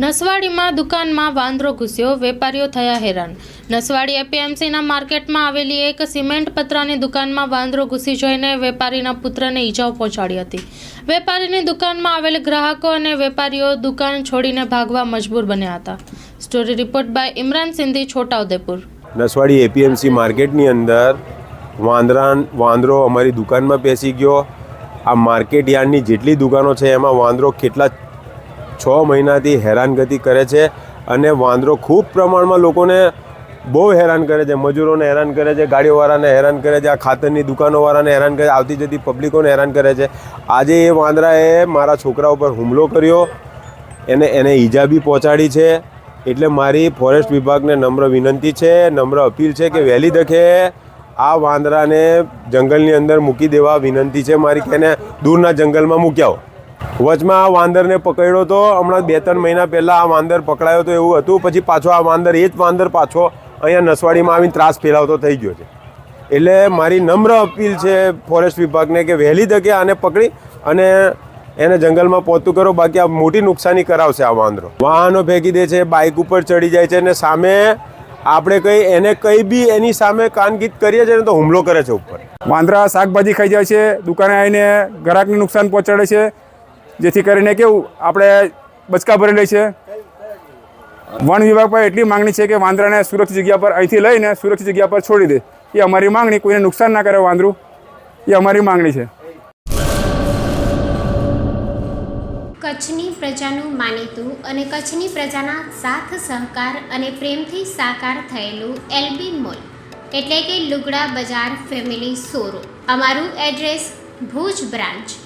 નસવાડીમાં દુકાનમાં વાંદરો ઘૂસ્યો, વેપારીઓ થયા હેરાન. નસવાડી એપીએમસીના માર્કેટમાં આવેલી એક સિમેન્ટ પતરાની દુકાનમાં વાંદરો ઘૂસી જઈને વેપારીના પુત્રને ઈજાઓ પહોંચાડી હતી. વેપારીની દુકાનમાં આવેલ ગ્રાહકો અને વેપારીઓ દુકાન છોડીને ભાગવા મજબૂર બન્યા હતા. Story report by Imran Sindhi, Chhota Udepur. Naswadi APMC માર્કેટની અંદર વાંદરા, વાંદરો અમારી દુકાનમાં બેસી ગયો. આ માર્કેટ યાર્ડની જેટલી દુકાનો છે, એમાં વાંદરો કેટલા છ મહિનાથી હેરાનગતિ કરે છે અને વાંદરો ખૂબ પ્રમાણમાં લોકોને બહુ હેરાન કરે છે. મજૂરોને હેરાન કરે છે ગાડીઓવાળાને હેરાન કરે છે, આ ખાતરની દુકાનોવાળાને હેરાન કરે છે, આવતી જતી પબ્લિકોને હેરાન કરે છે. આજે એ વાંદરાએ મારા છોકરા ઉપર હુમલો કર્યો, એને એને ઈજા બી પહોંચાડી છે. એટલે મારી ફોરેસ્ટ વિભાગને નમ્ર વિનંતી છે, નમ્ર અપીલ છે કે વહેલી તકે આ વાંદરાને જંગલની અંદર મૂકી દેવા વિનંતી છે મારી કે એને દૂરના જંગલમાં મૂક્યા આવો. વચમાં આ વાંદરને પકડ્યો તો હમણાં બે ત્રણ મહિના પહેલાં આ વાંદર પકડાયો હતો એવું હતું, પછી પાછો આ વાંદર, એ જ વાંદર પાછો અહીંયા નસવાડીમાં આવીને ત્રાસ ફેલાવતો થઈ ગયો છે. એટલે મારી નમ્ર અપીલ છે ફોરેસ્ટ વિભાગને કે વહેલી તકે આને પકડી અને એને જંગલમાં પહોંચતું કરો, બાકી આ મોટી નુકસાની કરાવશે આ વાંદરો. વાહનો ફેંકી દે છે બાઇક ઉપર ચડી જાય છે અને સામે આપણે કંઈ, એને કંઈ બી એની સામે કાનગીત કરીએ છીએ તો હુમલો કરે છે ઉપર. વાંદરા શાકભાજી ખાઈ જાય છે, દુકાને આવીને ગ્રાહકને નુકસાન પહોંચાડે છે જેથી કરીને કેવું, આપણે બચકા ભરી છે. વન વિભાગ પર એટલી માંગણી છે કે વાંદરાને સુરક્ષિત જગ્યા પર અહીંથી લઈને સુરક્ષિત જગ્યા પર છોડી દે. એ અમારી માંગણી, કોઈને નુકસાન ના કરે વાંદરું. એ અમારી માંગણી છે. કચ્છની પ્રજાનું માનીતું અને કચ્છની પ્રજાના સાથ, સહકાર અને પ્રેમથી સાકાર થયેલું એલબી મોલ. એટલે કે લુગડા બજાર ફેમિલી શોરૂમ. અમારું address Bhuj branch.